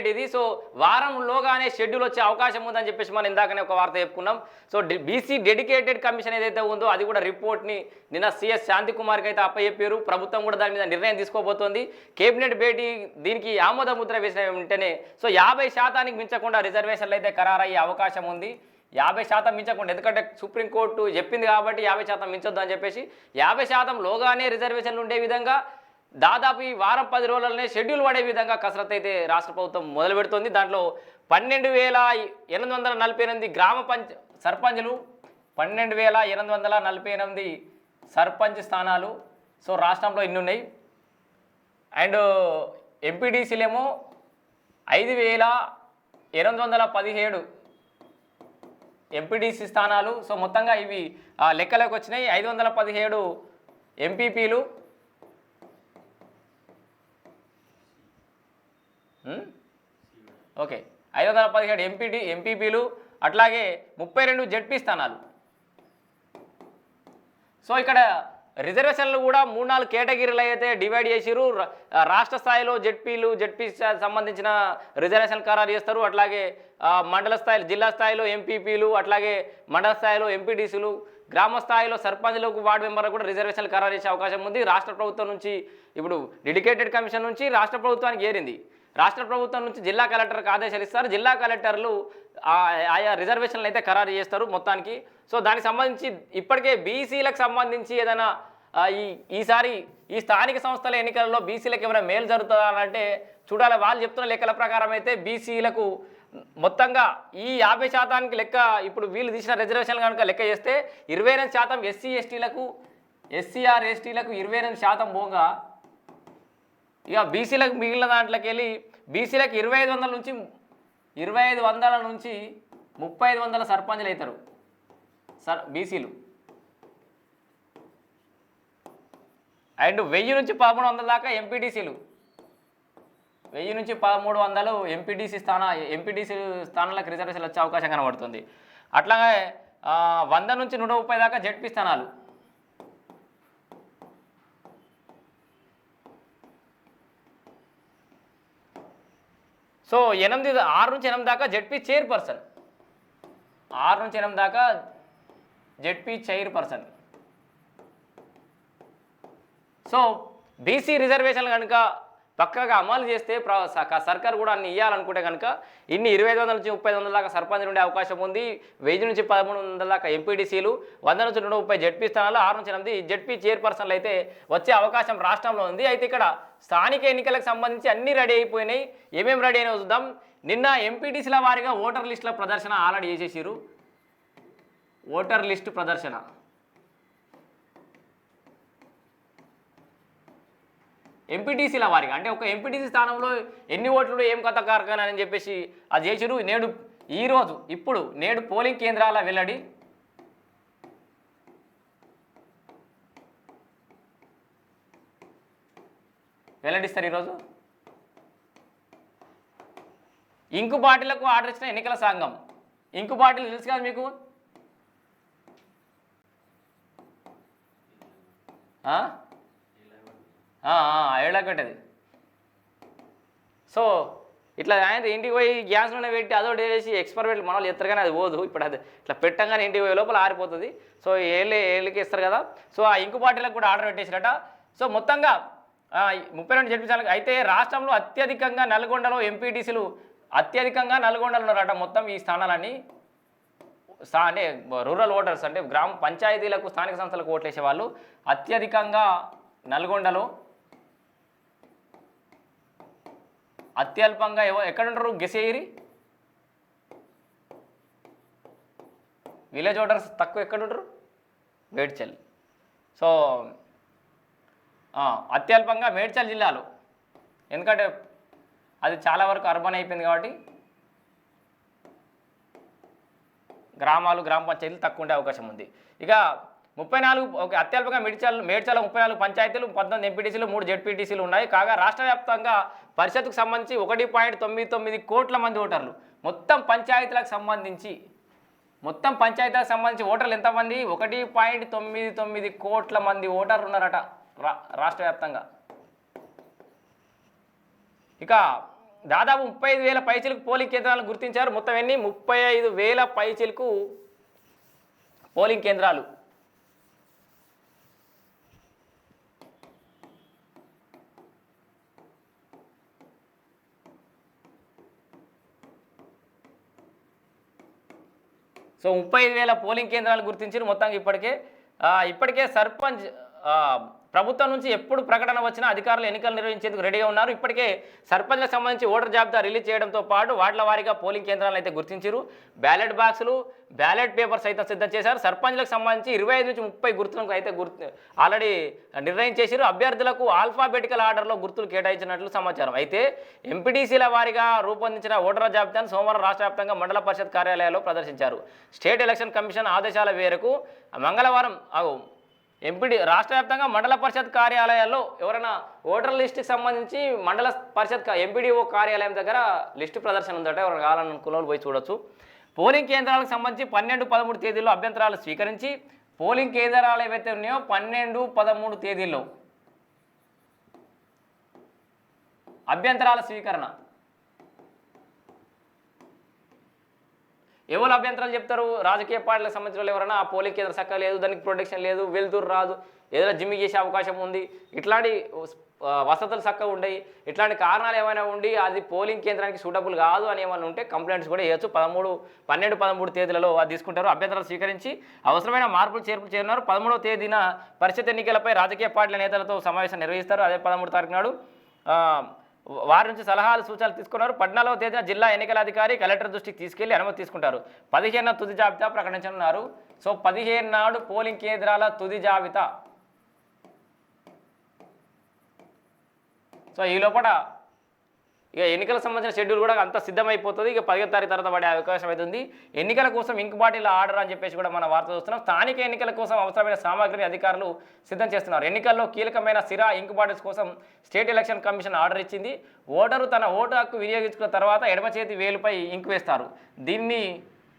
Update ఇది so వారంలోగానే schedule వచ్చే అవకాశం ఉందని చెప్పేసి మనం ఇందాకనే ఒక వార్త చెప్పుకున్నాం. సో బీసీ డెడికేటెడ్ కమిషన్ ఏదైతే ఉందో అది కూడా రిపోర్ట్ని నిన్న సిఎస్ శాంతికుమార్కి అయితే అప్పచెప్పారు. ప్రభుత్వం కూడా దాని మీద నిర్ణయం తీసుకోబోతోంది. కేబినెట్ భేటీ దీనికి ఆమోద ముద్ర వేసిన వెంటనే సో యాభై శాతానికి మించకుండా రిజర్వేషన్లు అయితే ఖరారయ్యే అవకాశం ఉంది. యాభై శాతం మించకుండా ఎందుకంటే సుప్రీంకోర్టు చెప్పింది కాబట్టి యాభై శాతం మించొద్దు అని చెప్పేసి యాభై శాతం లోగానే రిజర్వేషన్లు ఉండే విధంగా దాదాపు ఈ వారం పది రోజులనే షెడ్యూల్ పడే విధంగా కసరత్తు అయితే రాష్ట్ర ప్రభుత్వం మొదలు పెడుతోంది. దాంట్లో పన్నెండు వేల ఎనిమిది వందల నలభై ఎనిమిది గ్రామ పంచ సర్పంచులు పన్నెండు వేల ఎనిమిది వందల నలభై ఎనిమిది సర్పంచ్ స్థానాలు. సో రాష్ట్రంలో ఇన్ని ఉన్నాయి. అండ్ ఎంపీడీసీలేమో ఐదు వేల ఎనిమిది వందల పదిహేడు ఎంపీడీసీ స్థానాలు. సో మొత్తంగా ఇవి ఆ, లెక్కలోకి వచ్చినాయి. ఐదు వందల పదిహేడు ఎంపీపీలు. Hmm? ఓకే ఐదు వందల పదిహేడు ఎంపీటీ ఎంపీపీలు అట్లాగే ముప్పై రెండు జడ్పీ స్థానాలు. సో ఇక్కడ రిజర్వేషన్లు కూడా మూడు నాలుగు కేటగిరీలు అయితే డివైడ్ చేసిరు రాష్ట్ర స్థాయిలో జెడ్పీలు జడ్పీ సంబంధించిన రిజర్వేషన్ ఖరారు చేస్తారు. అట్లాగే మండల స్థాయిలో జిల్లా స్థాయిలో ఎంపీపీలు అట్లాగే మండల స్థాయిలో ఎంపీటీసీలు గ్రామ స్థాయిలో సర్పంచ్లకు వార్డు మెంబర్లకు కూడా రిజర్వేషన్లు ఖరారు చేసే అవకాశం ఉంది. రాష్ట్ర ప్రభుత్వం నుంచి ఇప్పుడు డెడికేటెడ్ కమిషన్ నుంచి రాష్ట్ర ప్రభుత్వానికి ఏరింది రాష్ట్ర ప్రభుత్వం నుంచి జిల్లా కలెక్టర్కి ఆదేశాలు ఇస్తారు. జిల్లా కలెక్టర్లు ఆయా రిజర్వేషన్లు అయితే ఖరారు చేస్తారు మొత్తానికి. సో దానికి సంబంధించి ఇప్పటికే బీసీలకు సంబంధించి ఏదైనా ఈ ఈసారి ఈ స్థానిక సంస్థల ఎన్నికలలో బీసీలకు ఏమైనా మేలు జరుగుతుందా అంటే చూడాలి. వాళ్ళు చెప్తున్న లెక్కల ప్రకారం అయితే బీసీలకు మొత్తంగా ఈ యాభై శాతానికి లెక్క ఇప్పుడు వీళ్ళు తీసిన రిజర్వేషన్లు కనుక లెక్క చేస్తే ఇరవై శాతం ఎస్సీ ఎస్టీలకు ఎస్సీఆర్ ఎస్టీలకు ఇరవై శాతం పోగా ఇక బీసీలకు మిగిలిన దాంట్లోకి వెళ్ళి బీసీలకు ఇరవై ఐదు వందల నుంచి ఇరవై ఐదు వందల నుంచి ముప్పై ఐదు వందల సర్పంచ్లు అవుతారు. సర్ బీసీలు. అండ్ వెయ్యి నుంచి పదమూడు వందల దాకా ఎంపీటీసీలు. వెయ్యి నుంచి పదమూడు వందలు ఎంపీటీసీ స్థాన ఎంపీటీసీ స్థానాలకు రిజర్వేషన్లు వచ్చే అవకాశం కనబడుతుంది. అట్లాగే వంద నుంచి నూట ముప్పై దాకా జడ్పీ స్థానాలు. సో ఎనిమిది ఆరు నుంచి ఎనిమిది దాకా జెడ్పీ చైర్పర్సన్ ఆరు నుంచి ఎనిమిది దాకా జెడ్పీ చైర్పర్సన్ సో బీసీ రిజర్వేషన్లు కనుక పక్కగా అమలు చేస్తే స- సర్కార్ కూడా అన్ని ఇవ్వాలనుకుంటే కనుక ఇన్ని ఇరవై ఐదు వందల నుంచి ముప్పై వందల దాకా సర్పంచ్ ఉండే అవకాశం ఉంది. వెయ్యి నుంచి పదమూడు వందల దాకా ఎంపీడీసీలు వంద నుంచి నూట ముప్పై జడ్పీ స్థానాలు ఆరు నుంచి ఎనిమిది జడ్పీ చైర్పర్సన్లు అయితే వచ్చే అవకాశం రాష్ట్రంలో ఉంది. అయితే ఇక్కడ స్థానిక ఎన్నికలకు సంబంధించి అన్నీ రెడీ అయిపోయినాయి. ఏమేమి రెడీ అయినా చూద్దాం. నిన్న ఎంపీటీసీల వారిగా ఓటర్ లిస్టుల ప్రదర్శన ఆల్రెడీ చేసేసారు ఓటర్ లిస్టు ప్రదర్శన. ఎంపీటీసీల వారిగా. అంటే ఒక ఎంపీటీసీ స్థానంలో ఎన్ని ఓట్లు ఏం కథ కార్ఖానా అని చెప్పేసి అది చేసిరు నేడు ఈరోజు ఇప్పుడు నేడు పోలింగ్ కేంద్రాల వెల్లడి. వెల్లడిస్తారు ఈరోజు. ఇంకు బాటిలకు ఆర్డర్ ఇచ్చిన ఎన్నికల సంఘం. ఇంకు బాటిల్ తెలుసు కదా మీకు? ఆ? ఆ, సో ఇట్లా ఆయన ఇంటికి పోయి గ్యాస్ నూనె పెట్టి అదొకటి వేసి ఎక్స్పెరిమెంట్ మన వాళ్ళు ఎత్తారు కానీ అది పోదు. ఇప్పుడు అది ఇట్లా పెట్టంగానే ఇంటికి పోయే లోపల ఆరిపోతుంది. సో ఏళ్ళే ఏళ్ళకి ఇస్తారు కదా. సో ఆ ఇంకు బాటిలకు కూడా ఆర్డర్ పెట్టేసిరట. సో మొత్తంగా ముప్పై రెండు జడ్పీ అయితే రాష్ట్రంలో అత్యధికంగా నల్గొండలో ఎంపీటీసీలు అత్యధికంగా నల్గొండలో ఉన్నారట మొత్తం ఈ స్థానాలన్నీ. స్థా అంటే రూరల్ ఓటర్స్ అంటే గ్రామ పంచాయతీలకు స్థానిక సంస్థలకు ఓట్లేసే వాళ్ళు అత్యధికంగా నల్గొండలో అత్యల్పంగా ఎవ ఎక్కడుంటారు? గెసేయిరి. విలేజ్ ఓటర్స్ తక్కువ ఎక్కడుంటారు? మేడ్చల్. సో అత్యల్పంగా మేడ్చల్ జిల్లాలో. ఎందుకంటే అది చాలా వరకు అర్బన్ అయిపోయింది కాబట్టి గ్రామాలు గ్రామ పంచాయతీలు తక్కువ ఉండే అవకాశం ఉంది. ఇక ముప్పై నాలుగు ఒక అత్యల్పంగా మేడ్చల్ మేడ్చల్ ముప్పై నాలుగు పంచాయతీలు పంతొమ్మిది ఎంపీటీసీలు మూడు జెడ్పీటీసీలు ఉన్నాయి. కాగా రాష్ట్ర వ్యాప్తంగా పరిషత్కు సంబంధించి ఒకటి పాయింట్ తొమ్మిది తొమ్మిది కోట్ల మంది ఓటర్లు. మొత్తం పంచాయతీలకు సంబంధించి మొత్తం పంచాయతీలకు సంబంధించి ఓటర్లు ఎంతమంది? ఒకటి పాయింట్ తొమ్మిది తొమ్మిది కోట్ల మంది ఓటర్లు ఉన్నారట రా రాష్ట్ర వ్యాప్తంగా. ఇక దాదాపు ముప్పై ఐదు వేల పైచిలకు పోలింగ్ కేంద్రాలను గుర్తించారు. మొత్తం ఎన్ని? ముప్పై ఐదు వేల పైచిలకు పోలింగ్ కేంద్రాలు. సో ముప్పై ఐదు వేల పోలింగ్ కేంద్రాలు గుర్తించి మొత్తంగా ఇప్పటికే ఇప్పటికే సర్పంచ్ ప్రభుత్వం నుంచి ఎప్పుడు ప్రకటన వచ్చినా అధికారులు ఎన్నికలు నిర్వహించేందుకు రెడీగా ఉన్నారు. ఇప్పటికే సర్పంచ్లకు సంబంధించి ఓటర్ జాబితా రిలీజ్ చేయడంతో పాటు వాటిల వారీగా పోలింగ్ కేంద్రాలను అయితే గుర్తించారు బ్యాలెట్ బాక్సులు బ్యాలెట్ పేపర్స్ అయితే సిద్ధం చేశారు. సర్పంచ్లకు సంబంధించి ఇరవై ఐదు నుంచి ముప్పై గుర్తులకు అయితే గుర్తు ఆల్రెడీ నిర్ణయించేసారు అభ్యర్థులకు ఆల్ఫాబెటికల్ ఆర్డర్లో గుర్తులు కేటాయించినట్లు సమాచారం. అయితే ఎంపీటీసీల వారీగా రూపొందించిన ఓటర్ల జాబితాను సోమవారం రాష్ట్ర వ్యాప్తంగా మండల పరిషత్ కార్యాలయాల్లో ప్రదర్శించారు. స్టేట్ ఎలక్షన్ కమిషన్ ఆదేశాల మేరకు మంగళవారం ఎంపీడీ రాష్ట్ర వ్యాప్తంగా మండల పరిషత్ కార్యాలయాల్లో ఎవరైనా ఓటర్ లిస్టుకి సంబంధించి మండల పరిషత్ ఎంపీడీఓ కార్యాలయం దగ్గర లిస్టు ప్రదర్శన ఉందట ఎవరైనా కావాలనుకున్న పోయి చూడొచ్చు. పోలింగ్ కేంద్రాలకు సంబంధించి పన్నెండు పదమూడు తేదీల్లో అభ్యంతరాలు స్వీకరించి పోలింగ్ కేంద్రాలు ఏవైతే ఉన్నాయో పన్నెండు పదమూడు తేదీల్లో అభ్యంతరాల స్వీకరణ. ఎవరు అభ్యంతరాలు చెప్తారు? రాజకీయ పార్టీలకు సంబంధించిన ఎవరైనా ఆ పోలింగ్ కేంద్రం చక్కగా లేదు దానికి ప్రొటెక్షన్ లేదు వెళ్తురు రాదు ఏదైనా జిమ్మి చేసే అవకాశం ఉంది. ఇట్లాంటి వసతులు చక్కగా ఉండయి ఇట్లాంటి కారణాలు ఏమైనా ఉండి అది పోలింగ్ కేంద్రానికి సూటబుల్ కాదు అని ఏమైనా ఉంటే కంప్లైంట్స్ కూడా చేయొచ్చు పదమూడు పన్నెండు పదమూడు తేదీలలో అది తీసుకుంటారు. అభ్యంతరాలు స్వీకరించి అవసరమైన మార్పులు చేర్పులు చేరినారు. పదమూడవ తేదీన పరిషత్ ఎన్నికలపై రాజకీయ పార్టీల నేతలతో సమావేశం నిర్వహిస్తారు. అదే పదమూడు తారీఖు నాడు. వారి నుంచి సలహాలు సూచనలు తీసుకున్నారు. పద్నాలుగవ తేదీన జిల్లా ఎన్నికల అధికారి కలెక్టర్ దృష్టికి తీసుకెళ్ళి అనుమతి తీసుకుంటారు. పదిహేను తుది జాబితా ప్రకటించనున్నారు. సో పదిహేను నాడు పోలింగ్ కేంద్రాల తుది జాబితా. సో ఈ లోపల ఇక ఎన్నికలకు సంబంధించిన షెడ్యూల్ కూడా అంత సిద్ధమైపోతుంది. ఇక పదిహేను తారీఖు తర్వాత పడే అవకాశం అవుతుంది ఎన్నికల కోసం ఇంక్ బాటిల్ ఆర్డర్ అని చెప్పేసి కూడా మన వార్త చూస్తున్నాం. స్థానిక ఎన్నికల కోసం అవసరమైన సామాగ్రిని అధికారులు సిద్ధం చేస్తున్నారు. ఎన్నికల్లో కీలకమైన సిరా ఇంక్ బాటిల్స్ కోసం స్టేట్ ఎలక్షన్ కమిషన్ ఆర్డర్ ఇచ్చింది. ఓటరు తన ఓటు హక్కు వినియోగించుకున్న తర్వాత ఎడమ చేతి వేలుపై ఇంక్ వేస్తారు. దీన్ని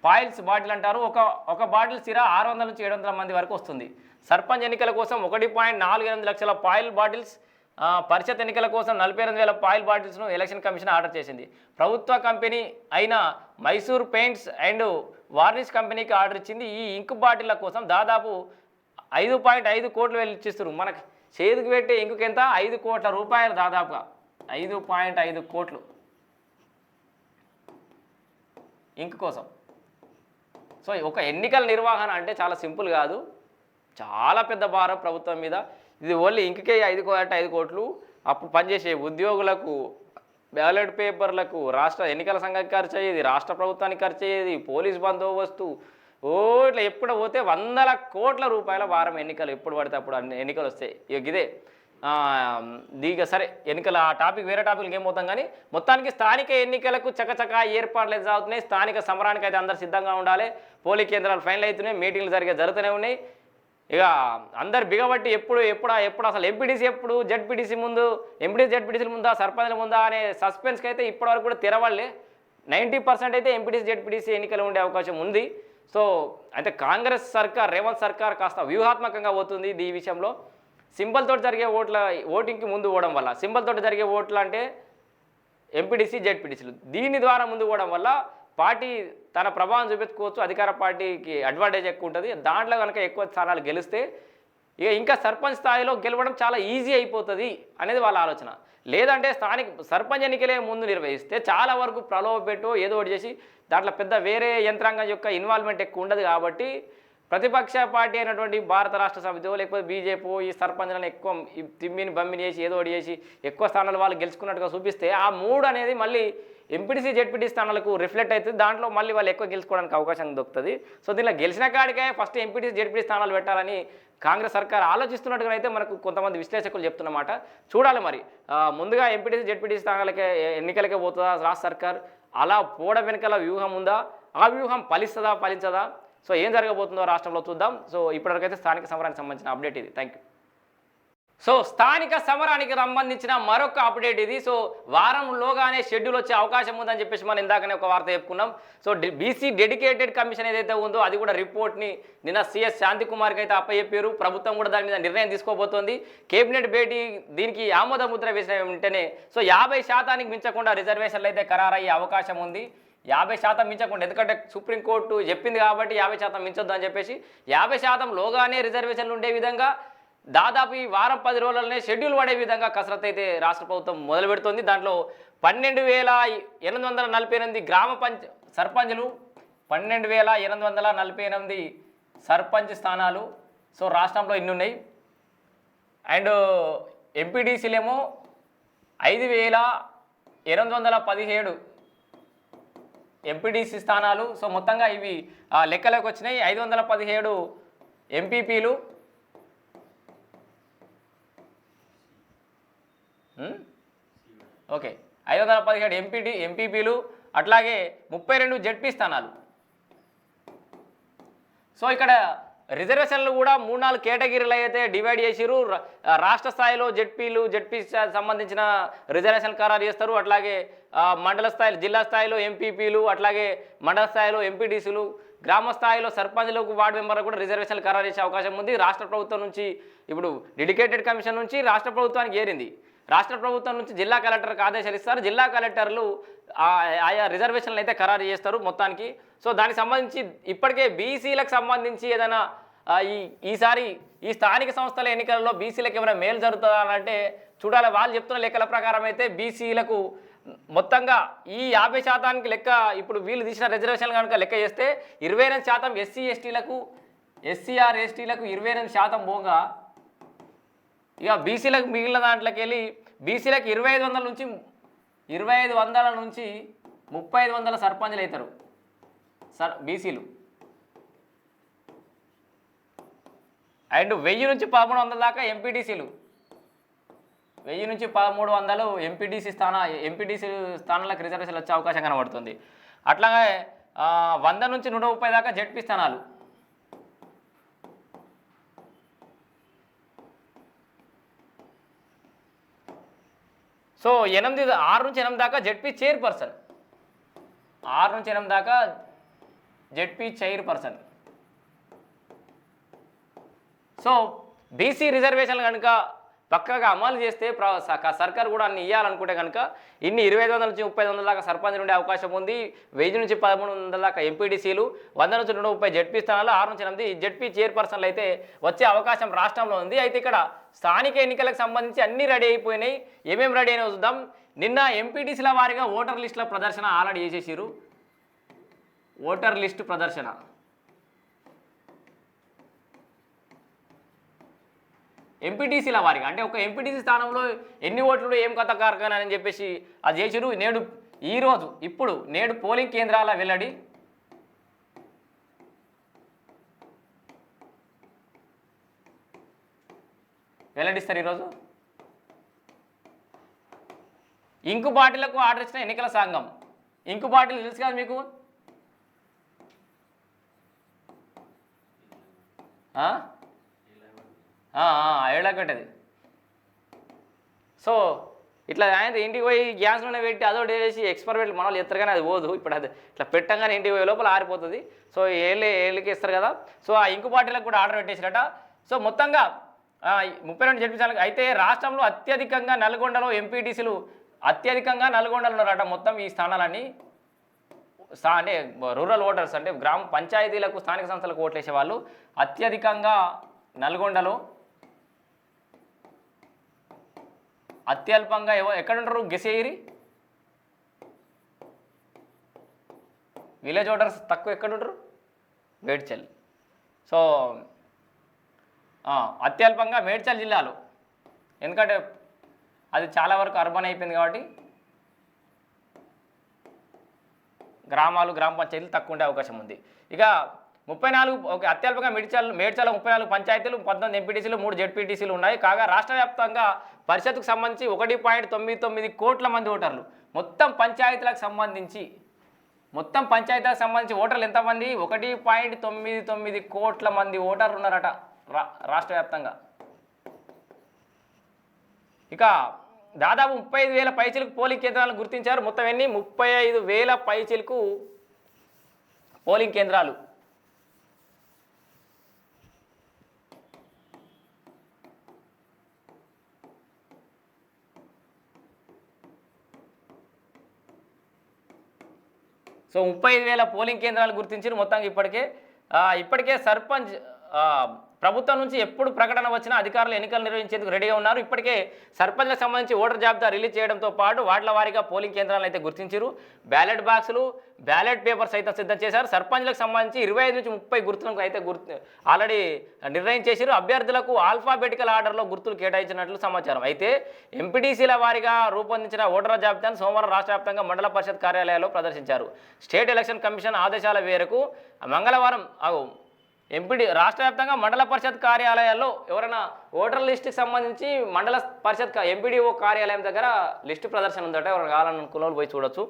పాయిల్స్ బాటిల్ అంటారు. ఒక ఒక బాటిల్ సిరా ఆరు వందల నుంచి ఏడు వందల మంది వరకు వస్తుంది. సర్పంచ్ ఎన్నికల కోసం ఒకటి పాయింట్ నాలుగు ఎనిమిది లక్షల పాయిల్ బాటిల్స్ పరిషత్ ఎన్నికల కోసం నలభై ఎనిమిది వేల పాయిల్ బాటిల్స్ను ఎలక్షన్ కమిషన్ ఆర్డర్ చేసింది. ప్రభుత్వ కంపెనీ అయిన మైసూర్ పెయింట్స్ అండ్ వార్నిష్ కంపెనీకి ఆర్డర్ ఇచ్చింది. ఈ ఇంక్ బాటిళ్ళ కోసం దాదాపు ఐదు పాయింట్ ఐదు కోట్లు వెచ్చిస్తారు మనకి చేతికి పెట్టే ఇంకుకి ఎంత? ఐదు కోట్ల రూపాయలు దాదాపుగా. ఐదు పాయింట్ ఐదు కోట్లు. ఇంక్ కోసం. సో ఒక ఎన్నికల నిర్వహణ అంటే చాలా సింపుల్ కాదు. చాలా పెద్ద భారం ప్రభుత్వం మీద. ఇది ఓన్లీ ఇంకకే ఐదు అంటే ఐదు కోట్లు. అప్పుడు పనిచేసే ఉద్యోగులకు బ్యాలెట్ పేపర్లకు రాష్ట్ర ఎన్నికల సంఘానికి ఖర్చు అయ్యేది రాష్ట్ర ప్రభుత్వానికి ఖర్చు అయ్యేది పోలీస్ బందోబస్తు. ఓ ఇట్లా ఎప్పుడు పోతే వందల కోట్ల రూపాయల వారం ఎన్నికలు ఎప్పుడు పడితే అప్పుడు అన్ని ఎన్నికలు వస్తాయి. ఇక ఇదే దీగ సరే ఎన్నికల ఆ టాపిక్ వేరే టాపిక్లకి ఏమవుతాం కానీ మొత్తానికి స్థానిక ఎన్నికలకు చకచకా ఏర్పాట్లు అయితే సాగుతున్నాయి. స్థానిక సమరానికి అయితే అందరు సిద్ధంగా ఉండాలి. పోలింగ్ కేంద్రాలు ఫైనల్ అవుతున్నాయి. మీటింగ్లు జరిగే జరుగుతూనే ఉన్నాయి. ఇక అందరు బిగబట్టి ఎప్పుడు ఎప్పుడా ఎప్పుడు అసలు ఎంపీటీసీ ఎప్పుడు జడ్పీటీసీ ముందు ఎంపీటీసీ జడ్పీటీసీ ముందా సర్పంచ్ల ముందా అనే సస్పెన్స్కి అయితే ఇప్పటివరకు కూడా తెరవాలే. నైంటీ పర్సెంట్ అయితే ఎంపీటీసీ జడ్పీటీసీ ఎన్నికలు ఉండే అవకాశం ఉంది. సో అయితే కాంగ్రెస్ సర్కార్ రేవంత్ సర్కార్ కాస్త వ్యూహాత్మకంగా పోతుంది ఈ విషయంలో. సింబల్ తోటి జరిగే ఓట్ల ఓటింగ్కి ముందు పోవడం వల్ల సింబల్ తోటి జరిగే ఓట్లు అంటే ఎంపీటీసీ జెడ్పీటీసీలు దీని ద్వారా ముందు పోవడం వల్ల పార్టీ తన ప్రభావం చూపెట్టుకోవచ్చు అధికార పార్టీకి అడ్వాంటేజ్ ఎక్కువ ఉంటుంది. దాంట్లో కనుక ఎక్కువ స్థానాలు గెలిస్తే ఇక ఇంకా సర్పంచ్ స్థాయిలో గెలవడం చాలా ఈజీ అయిపోతుంది అనేది వాళ్ళ ఆలోచన. లేదంటే స్థానిక సర్పంచ్ ఎన్నికలే ముందు నిర్వహిస్తే చాలా వరకు ప్రలోభ పెట్టు ఏదో ఒకటి చేసి దాంట్లో పెద్ద వేరే యంత్రాంగం యొక్క ఇన్వాల్వ్మెంట్ ఎక్కువ ఉండదు కాబట్టి ప్రతిపక్ష పార్టీ అయినటువంటి భారత రాష్ట్ర సమితిలో లేకపోతే బీజేపీ ఈ సర్పంచ్లను ఎక్కువ ఈ తిమ్మిని బమ్మిని చేసి ఏదో ఒకటి చేసి ఎక్కువ స్థానాలు వాళ్ళు గెలుచుకున్నట్టుగా చూపిస్తే ఆ మూడు అనేది మళ్ళీ ఎంపీటీసీ జెడ్పీటీ స్థానాలకు రిఫ్లెక్ట్ అవుతుంది దాంట్లో మళ్ళీ వాళ్ళు ఎక్కువ గెలుచుకోవడానికి అవకాశం దొరుకుతుంది. సో దీనిలో గెలిచిన కాడికే ఫస్ట్ ఎంపీటీసీ జెడ్పీటీ స్థానాలు పెట్టాలని కాంగ్రెస్ సర్కార్ ఆలోచిస్తున్నట్టుగా అయితే మనకు కొంతమంది విశ్లేషకులు చెప్తున్నమాట. చూడాలి మరి. ముందుగా ఎంపీటీసీ జెడ్పీటీ స్థానాలకే ఎన్నికలకే పోతుందా రాష్ట్ర సర్కార్? అలా పోడ వెనకాల వ్యూహం ఉందా? ఆ వ్యూహం ఫలిస్తుందా ఫలించదా? సో ఏం జరగబోతుందో రాష్ట్రంలో చూద్దాం. సో ఇప్పటివరకైతే స్థానిక సమరానికి సంబంధించిన అప్డేట్ ఇది. థ్యాంక్ యూ సో స్థానిక సమరానికి సంబంధించిన మరొక అప్డేట్ ఇది. సో వారంలోగానే షెడ్యూల్ వచ్చే అవకాశం ఉందని చెప్పేసి మనం ఇందాకనే ఒక వార్త చెప్పుకున్నాం. సో బీసీ డెడికేటెడ్ కమిషన్ ఏదైతే ఉందో అది కూడా రిపోర్ట్ని నిన్న సిఎస్ శాంతికుమార్కి అయితే అప్పచెప్పారు. ప్రభుత్వం కూడా దాని మీద నిర్ణయం తీసుకోబోతోంది. కేబినెట్ భేటీ దీనికి ఆమోద ముద్ర వేసిన వెంటనే సో యాభై శాతానికి మించకుండా రిజర్వేషన్లు అయితే ఖరారయ్యే అవకాశం ఉంది. యాభై శాతం మించకుండా ఎందుకంటే సుప్రీంకోర్టు చెప్పింది కాబట్టి యాభై శాతం మించొద్దు అని చెప్పేసి యాభై శాతం లోగానే రిజర్వేషన్లు ఉండే విధంగా దాదాపు ఈ వారం పది రోజులనే షెడ్యూల్ పడే విధంగా కసరత్తు అయితే రాష్ట్ర ప్రభుత్వం మొదలు పెడుతుంది దాంట్లో పన్నెండు వేల ఎనిమిది వందల నలభై ఎనిమిది గ్రామ పంచ సర్పంచులు పన్నెండు వేల ఎనిమిది వందల నలభై ఎనిమిది సర్పంచ్ స్థానాలు. సో రాష్ట్రంలో ఇన్ని ఉన్నాయి. అండ్ ఎంపీడీసీలేమో ఐదు వేల ఎనిమిది వందల పదిహేడు ఎంపీడీసీ స్థానాలు. సో మొత్తంగా ఇవి ఆ, లెక్కలోకి వచ్చినాయి. ఐదు వందల పదిహేడు ఎంపీపీలు. Hmm? ఓకే ఐదు వందల పదిహేడు ఎంపీటీ ఎంపీపీలు అట్లాగే ముప్పై రెండు జడ్పీ స్థానాలు. సో ఇక్కడ రిజర్వేషన్లు కూడా మూడు నాలుగు కేటగిరీలు అయితే డివైడ్ చేసిరు రాష్ట్ర స్థాయిలో జెడ్పీలు జడ్పీ సంబంధించిన రిజర్వేషన్ ఖరారు చేస్తారు. అట్లాగే మండల స్థాయిలో జిల్లా స్థాయిలో ఎంపీపీలు అట్లాగే మండల స్థాయిలో ఎంపీటీసీలు గ్రామ స్థాయిలో సర్పంచ్లకు వార్డు మెంబర్లకు కూడా రిజర్వేషన్లు ఖరారు చేసే అవకాశం ఉంది. రాష్ట్ర ప్రభుత్వం నుంచి ఇప్పుడు డెడికేటెడ్ కమిషన్ నుంచి రాష్ట్ర ప్రభుత్వానికి ఏరింది రాష్ట్ర ప్రభుత్వం నుంచి జిల్లా కలెక్టర్కి ఆదేశాలు ఇస్తారు. జిల్లా కలెక్టర్లు ఆయా రిజర్వేషన్లు అయితే ఖరారు చేస్తారు మొత్తానికి. సో దానికి సంబంధించి ఇప్పటికే బీసీలకు సంబంధించి ఏదైనా ఈ ఈసారి ఈ స్థానిక సంస్థల ఎన్నికలలో బీసీలకు ఏమైనా మేలు జరుగుతుందా అంటే చూడాలి. వాళ్ళు చెప్తున్న లెక్కల ప్రకారం అయితే బీసీలకు మొత్తంగా ఈ యాభై శాతానికి లెక్క ఇప్పుడు వీళ్ళు తీసిన రిజర్వేషన్లు కనుక లెక్క చేస్తే ఇరవై శాతం ఎస్సీ ఎస్టీలకు ఎస్సీఆర్ ఎస్టీలకు ఇరవై శాతం పోగా ఇక బీసీలకు మిగిలిన దాంట్లోకి వెళ్ళి బీసీలకు ఇరవై ఐదు వందల నుంచి ఇరవై ఐదు వందల నుంచి ముప్పై ఐదు వందల సర్పంచ్లు అవుతారు. సర్ బీసీలు. అండ్ వెయ్యి నుంచి పదమూడు వందల దాకా ఎంపీటీసీలు. వెయ్యి నుంచి పదమూడు వందలు ఎంపీటీసీ స్థాన ఎంపీటీసీ స్థానాలకు రిజర్వేషన్ వచ్చే అవకాశం కనబడుతుంది. అట్లాగే వంద నుంచి నూట ముప్పై దాకా జడ్పీ స్థానాలు. సో ఎనిమిది ఆరు నుంచి ఎనిమిది దాకా జెడ్పీ చైర్పర్సన్. ఆరు నుంచి ఎనిమిది దాకా జెడ్పీ చైర్పర్సన్. సో బీసీ రిజర్వేషన్లు కనుక పక్కగా అమలు చేస్తే సర్కార్ కూడా అన్ని ఇవ్వాలనుకుంటే కనుక ఇన్ని ఇరవై ఐదు వందల నుంచి ముప్పై ఐదు వందల దాకా సర్పంచ్ ఉండే అవకాశం ఉంది. వెయ్యి నుంచి పదమూడు వందల దాకా ఎంపీడీసీలు వంద నుంచి నూట ముప్పై జడ్పీ స్థానాలు ఆరు నుంచి ఎనిమిది జడ్పీ చైర్పర్సన్లు అయితే వచ్చే అవకాశం రాష్ట్రంలో ఉంది. అయితే ఇక్కడ స్థానిక ఎన్నికలకు సంబంధించి అన్ని రెడీ అయిపోయినాయి. ఏమేమి రెడీ అయినా చూద్దాం. నిన్న ఎంపీటీసీల వారిగా ఓటర్ లిస్టుల ప్రదర్శన ఆల్రెడీ చేసేసారు ఓటర్ లిస్టు ప్రదర్శన. ఎంపీటీసీల వారికి అంటే ఒక ఎంపీటీసీ స్థానంలో ఎన్ని ఓట్లు ఏం కథ కార్ఖానా చెప్పేసి అది చేసిరు. నేడు ఈరోజు ఇప్పుడు నేడు పోలింగ్ కేంద్రాల వెల్లడి. వెల్లడిస్తారు ఈరోజు ఇంకు బాటిలకు ఆర్డర్ ఇచ్చిన ఎన్నికల సంఘం. ఇంకు బాటిల్ తెలుసు కదా మీకు? ఆ? ఆ, ఏళ్ళకట్టది సో ఇట్లా ఆయన ఇంటికి పోయి గ్యాస్ నూనె పెట్టి అదొకటి వేసి ఎక్స్పెరిమెంట్ మన వాళ్ళు ఎత్తారు కానీ అది పోదు. ఇప్పుడు అది ఇట్లా పెట్టంగానే ఇంటికి పోయే లోపల ఆరిపోతుంది. సో ఏళ్ళు ఏళ్ళకి ఇస్తారు కదా. సో ఆ ఇంకు బాటిలకు కూడా ఆర్డర్ పెట్టేసారట. సో మొత్తంగా ముప్పై రెండు జడ్పీ అయితే రాష్ట్రంలో అత్యధికంగా నల్గొండలో ఎంపీటీసీలు అత్యధికంగా నల్గొండలో ఉన్నారట మొత్తం ఈ స్థానాలన్నీ. స్థా అంటే రూరల్ ఓటర్స్ అంటే గ్రామ పంచాయతీలకు స్థానిక సంస్థలకు ఓట్లేసే వాళ్ళు అత్యధికంగా నల్గొండలో అత్యల్పంగా ఎవ ఎక్కడుంటారు? గెసేయిరి. విలేజ్ ఓటర్స్ తక్కువ ఎక్కడ ఉంటారు మేడ్చల్. సో అత్యల్పంగా మేడ్చల్ జిల్లాలో. ఎందుకంటే అది చాలా వరకు అర్బన్ అయిపోయింది కాబట్టి గ్రామాలు గ్రామ పంచాయతీలు తక్కువ ఉండే అవకాశం ఉంది. ఇక ముప్పై నాలుగు ఒక అత్యల్పంగా మేడ్చల్ మేడ్చల ముప్పై నాలుగు పంచాయతీలు పంతొమ్మిది ఎంపీటీసీలు మూడు జెడ్పీటీసీలు ఉన్నాయి. కాగా రాష్ట్ర వ్యాప్తంగా పరిషత్కు సంబంధించి ఒకటి పాయింట్ తొమ్మిది తొమ్మిది కోట్ల మంది ఓటర్లు. మొత్తం పంచాయతీలకు సంబంధించి మొత్తం పంచాయతీలకు సంబంధించి ఓటర్లు ఎంతమంది? ఒకటి పాయింట్ తొమ్మిది తొమ్మిది కోట్ల మంది ఓటర్లు ఉన్నారట రా రాష్ట్ర వ్యాప్తంగా. ఇక దాదాపు ముప్పై ఐదు వేల పైచీలకు పోలింగ్ కేంద్రాలను గుర్తించారు. మొత్తం ఎన్ని? ముప్పై ఐదు వేల పైచీలకు పోలింగ్ కేంద్రాలు. సో ముప్పై ఐదు వేల పోలింగ్ కేంద్రాలు గుర్తించి మొత్తంగా ఇప్పటికే ఇప్పటికే సర్పంచ్ ప్రభుత్వం నుంచి ఎప్పుడు ప్రకటన వచ్చినా అధికారులు ఎన్నికలు నిర్వహించేందుకు రెడీగా ఉన్నారు. ఇప్పటికే సర్పంచ్లకు సంబంధించి ఓటర్ జాబితా రిలీజ్ చేయడంతో పాటు వాటిల వారీగా పోలింగ్ కేంద్రాలను అయితే గుర్తించారు బ్యాలెట్ బాక్సులు బ్యాలెట్ పేపర్ సైతం సిద్ధం చేశారు. సర్పంచ్లకు సంబంధించి ఇరవై ఐదు నుంచి ముప్పై గుర్తులకు అయితే గుర్తు ఆల్రెడీ నిర్ణయం చేశారు అభ్యర్థులకు ఆల్ఫాబెటికల్ ఆర్డర్లో గుర్తులు కేటాయించినట్లు సమాచారం. అయితే ఎంపీటీసీల వారిగా రూపొందించిన ఓటర్ల జాబితాను సోమవారం రాష్ట్ర వ్యాప్తంగా మండల పరిషత్ కార్యాలయాల్లో ప్రదర్శించారు. స్టేట్ ఎలక్షన్ కమిషన్ ఆదేశాల మేరకు మంగళవారం ఎంపీడీ రాష్ట్ర వ్యాప్తంగా మండల పరిషత్ కార్యాలయాల్లో ఎవరైనా ఓటర్ లిస్టుకి సంబంధించి మండల పరిషత్ ఎంపీడీఓ కార్యాలయం దగ్గర లిస్టు ప్రదర్శన ఉందట ఎవరైనా కావాలనుకున్న పోయి చూడొచ్చు.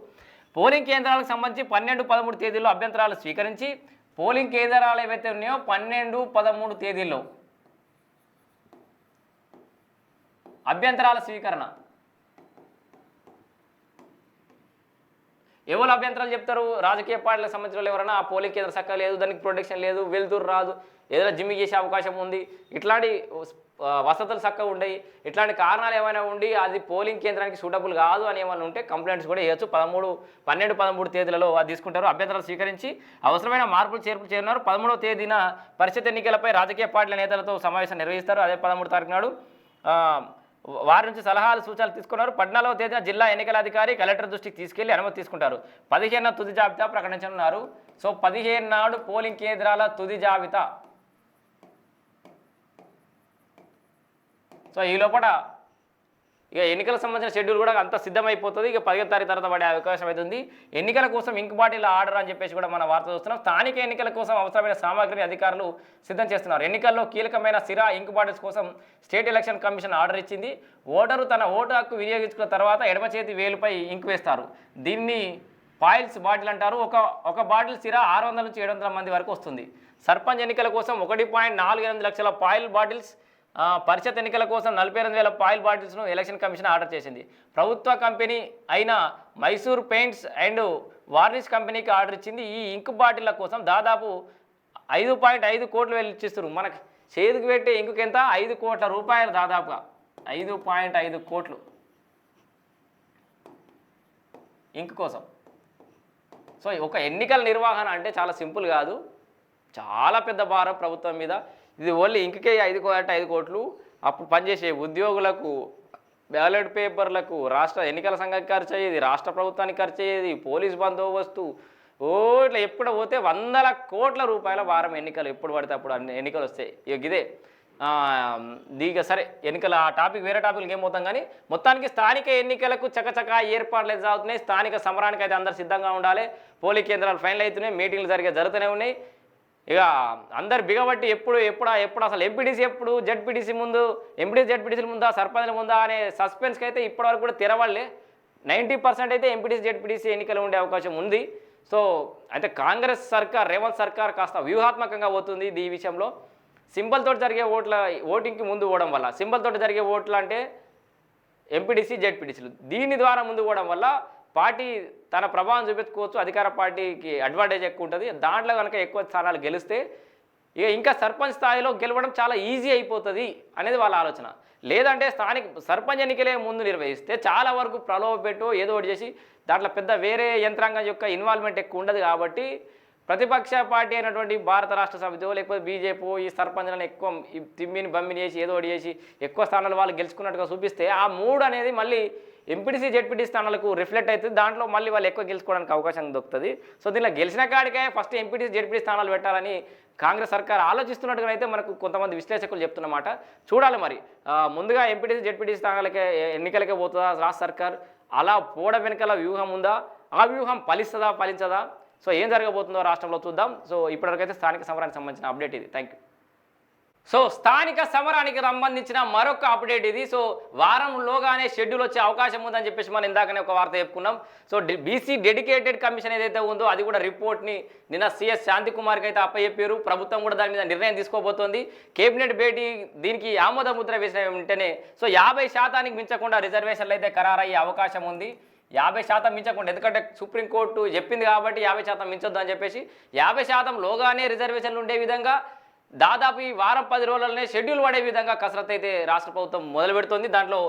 పోలింగ్ కేంద్రాలకు సంబంధించి పన్నెండు పదమూడు తేదీల్లో అభ్యంతరాలు స్వీకరించి పోలింగ్ కేంద్రాలు ఏవైతే ఉన్నాయో పన్నెండు పదమూడు తేదీల్లో అభ్యంతరాల స్వీకరణ. ఎవరు అభ్యంతరాలు చెప్తారు? రాజకీయ పార్టీలకు సంబంధించిన ఎవరైనా ఆ పోలింగ్ కేంద్రం చక్కగా లేదు దానికి ప్రొటెక్షన్ లేదు వెళ్తురు రాదు ఏదైనా జిమ్మి చేసే అవకాశం ఉంది. ఇట్లాంటి వసతులు చక్కగా ఉండయి. ఇట్లాంటి కారణాలు ఏమైనా ఉండి అది పోలింగ్ కేంద్రానికి సూటబుల్ కాదు అని ఏమైనా ఉంటే కంప్లైంట్స్ కూడా చేయొచ్చు పదమూడు పన్నెండు పదమూడు తేదీలలో అది తీసుకుంటారు. అభ్యంతరాలు స్వీకరించి అవసరమైన మార్పులు చేర్పులు చేయనున్నారు పదమూడవ తేదీన పరిషత్ ఎన్నికలపై రాజకీయ పార్టీల నేతలతో సమావేశం నిర్వహిస్తారు. అదే పదమూడు తారీఖు నాడు. వారి నుంచి సలహాలు సూచనలు తీసుకున్నారు. పద్నాలుగో తేదీన జిల్లా ఎన్నికల అధికారి కలెక్టర్ దృష్టికి తీసుకెళ్ళి అనుమతి తీసుకుంటారు. పదిహేను తుది జాబితా ప్రకటించనున్నారు. సో పదిహేను నాడు పోలింగ్ కేంద్రాల తుది జాబితా. సో ఈ లోపల ఇక ఎన్నికల సంబంధించిన షెడ్యూల్ కూడా అంత సిద్ధమైపోతుంది. ఇక పదిహేను తారీఖు తర్వాత పడే అవకాశం అవుతుంది ఎన్నికల కోసం ఇంక్ బాటిల్ ఆర్డర్ అని చెప్పేసి కూడా మన వార్త చూస్తున్నాం. స్థానిక ఎన్నికల కోసం అవసరమైన సామాగ్రిని అధికారులు సిద్ధం చేస్తున్నారు. ఎన్నికల్లో కీలకమైన సిరా ఇంక్ బాటిల్స్ కోసం స్టేట్ ఎలక్షన్ కమిషన్ ఆర్డర్ ఇచ్చింది. ఓటరు తన ఓటు హక్కు వినియోగించుకున్న తర్వాత ఎడమ చేతి వేలుపై ఇంకు వేస్తారు. దీన్ని పాయిల్స్ బాటిల్ అంటారు. ఒక ఒక బాటిల్ సిరా ఆరు వందల నుంచి ఏడు వందల మంది వరకు వస్తుంది. సర్పంచ్ ఎన్నికల కోసం ఒకటి పాయింట్ నాలుగు ఎనిమిది లక్షల పాయిల్ బాటిల్స్ పరిషత్ ఎన్నికల కోసం నలభై ఎనిమిది వేల పాయిల్ బాటిల్స్ను ఎలక్షన్ కమిషన్ ఆర్డర్ చేసింది. ప్రభుత్వ కంపెనీ అయిన మైసూర్ పెయింట్స్ అండ్ వార్నిష్ కంపెనీకి ఆర్డర్ ఇచ్చింది. ఈ ఇంక్ బాటిళ్ళ కోసం దాదాపు ఐదు పాయింట్ ఐదు కోట్లు వెచ్చిస్తారు మనకి చేతికి పెట్టే ఇంకుకి ఎంత? ఐదు కోట్ల రూపాయలు దాదాపుగా. ఐదు పాయింట్ ఐదు కోట్లు. ఇంక్ కోసం. సో ఒక ఎన్నికల నిర్వహణ అంటే చాలా సింపుల్ కాదు. చాలా పెద్ద భారం ప్రభుత్వం మీద. ఇది ఓన్లీ ఇంకకే ఐదు కోట్ల ఐదు కోట్లు. అప్పుడు పనిచేసే ఉద్యోగులకు బ్యాలెట్ పేపర్లకు రాష్ట్ర ఎన్నికల సంఘానికి ఖర్చు అయ్యేది రాష్ట్ర ప్రభుత్వానికి ఖర్చు అయ్యేది పోలీస్ బందోబస్తు. ఓ ఇట్లా ఎప్పుడు పోతే వందల కోట్ల రూపాయల వారం ఎన్నికలు ఎప్పుడు పడితే అప్పుడు అన్ని ఎన్నికలు వస్తాయి. ఇక ఇదే ఆ, సరే ఎన్నికల ఆ టాపిక్ వేరే టాపిక్ ఏమవుతాం కానీ మొత్తానికి స్థానిక ఎన్నికలకు చకచకా ఏర్పాట్లు అయితే స్థానిక సమరానికి అయితే అందరు సిద్ధంగా ఉండాలి. పోలింగ్ కేంద్రాలు ఫైనల్ అవుతున్నాయి. మీటింగ్లు జరిగే జరుగుతూనే ఉన్నాయి. ఇక అందరు బిగబట్టి ఎప్పుడు ఎప్పుడు ఎప్పుడు అసలు ఎంపీడీసీ ఎప్పుడు జడ్పీటీసీ ముందు ఎంపీడీసీ జడ్పీటీసీ ముందా సర్పంచ్ల ముందా అనే సస్పెన్స్కి అయితే ఇప్పటివరకు కూడా తెరవాళ్ళే నైంటీ పర్సెంట్ అయితే ఎంపీడీసీ జడ్పీటీసీ ఎన్నికలు ఉండే అవకాశం ఉంది. సో అయితే కాంగ్రెస్ సర్కార్ రేవంత్ సర్కార్ కాస్త వ్యూహాత్మకంగా పోతుంది ఈ విషయంలో. సింబల్ తోటి జరిగే ఓట్ల ఓటింగ్కి ముందు పోవడం వల్ల సింబల్ తోటి జరిగే ఓట్లు అంటే ఎంపీటీసీ జెడ్పీటీసీలు దీని ద్వారా ముందు పోవడం వల్ల పార్టీ తన ప్రభావం చూపెట్టుకోవచ్చు అధికార పార్టీకి అడ్వాంటేజ్ ఎక్కువ ఉంటుంది. దాంట్లో కనుక ఎక్కువ స్థానాలు గెలిస్తే ఇక ఇంకా సర్పంచ్ స్థాయిలో గెలవడం చాలా ఈజీ అయిపోతుంది అనేది వాళ్ళ ఆలోచన. లేదంటే స్థానిక సర్పంచ్ ఎన్నికలే ముందు నిర్వహిస్తే చాలా వరకు ప్రలోభ పెట్టు ఏదో ఒకటి చేసి దాంట్లో పెద్ద వేరే యంత్రాంగం యొక్క ఇన్వాల్వ్మెంట్ ఎక్కువ ఉండదు కాబట్టి ప్రతిపక్ష పార్టీ అయినటువంటి భారత రాష్ట్ర సమితి లేకపోతే బీజేపీ ఈ సర్పంచ్లను ఎక్కువ ఈ తిమ్మిని బమ్మిని చేసి ఏదో ఒకటి చేసి ఎక్కువ స్థానాలు వాళ్ళు గెలుచుకున్నట్టుగా చూపిస్తే ఆ మూడు అనేది మళ్ళీ ఎంపీటీసీ జెడ్పీటీ స్థానాలకు రిఫ్లెక్ట్ అవుతుంది దాంట్లో మళ్ళీ వాళ్ళు ఎక్కువ గెలుచుకోవడానికి అవకాశం దొరుకుతుంది. సో దీనిలో గెలిచిన కాడికే ఫస్ట్ ఎంపీటీసీ జెడ్పీటీ స్థానాలు పెట్టాలని కాంగ్రెస్ సర్కార్ ఆలోచిస్తున్నట్టుగా అయితే మనకు కొంతమంది విశ్లేషకులు చెప్తున్నమాట. చూడాలి మరి. ముందుగా ఎంపీటీసీ జెడ్పీటీ స్థానాలకే ఎన్నికలకే పోతుందా రాష్ట్ర సర్కార్? అలా పోవడం వెనకాల వ్యూహం ఉందా? ఆ వ్యూహం ఫలిస్తుందా ఫలించదా? సో ఏం జరగబోతుందో రాష్ట్రంలో చూద్దాం. సో ఇప్పటివరకైతే స్థానిక సమరానికి సంబంధించిన అప్డేట్ ఇది. థ్యాంక్ యూ సో స్థానిక సమరానికి సంబంధించిన మరొక అప్డేట్ ఇది. సో వారంలోగానే షెడ్యూల్ వచ్చే అవకాశం ఉందని చెప్పేసి మనం ఇందాకనే ఒక వార్త చెప్పుకున్నాం. సో బీసీ డెడికేటెడ్ కమిషన్ ఏదైతే ఉందో అది కూడా రిపోర్ట్ని నిన్న సిఎస్ శాంతికుమార్కి అయితే అప్పచెప్పారు. ప్రభుత్వం కూడా దాని మీద నిర్ణయం తీసుకోబోతోంది. కేబినెట్ భేటీ దీనికి ఆమోద ముద్ర వేసిన వెంటనే సో యాభై శాతానికి మించకుండా రిజర్వేషన్లు అయితే ఖరారయ్యే అవకాశం ఉంది. యాభై శాతం మించకుండా ఎందుకంటే సుప్రీంకోర్టు చెప్పింది కాబట్టి యాభై శాతం మించొద్దు అని చెప్పేసి యాభై శాతం లోగానే రిజర్వేషన్లు ఉండే విధంగా దాదాపు ఈ వారం పది రోజులనే షెడ్యూల్ పడే విధంగా కసరత్ అయితే రాష్ట్ర ప్రభుత్వం మొదలు పెడుతుంది దాంట్లో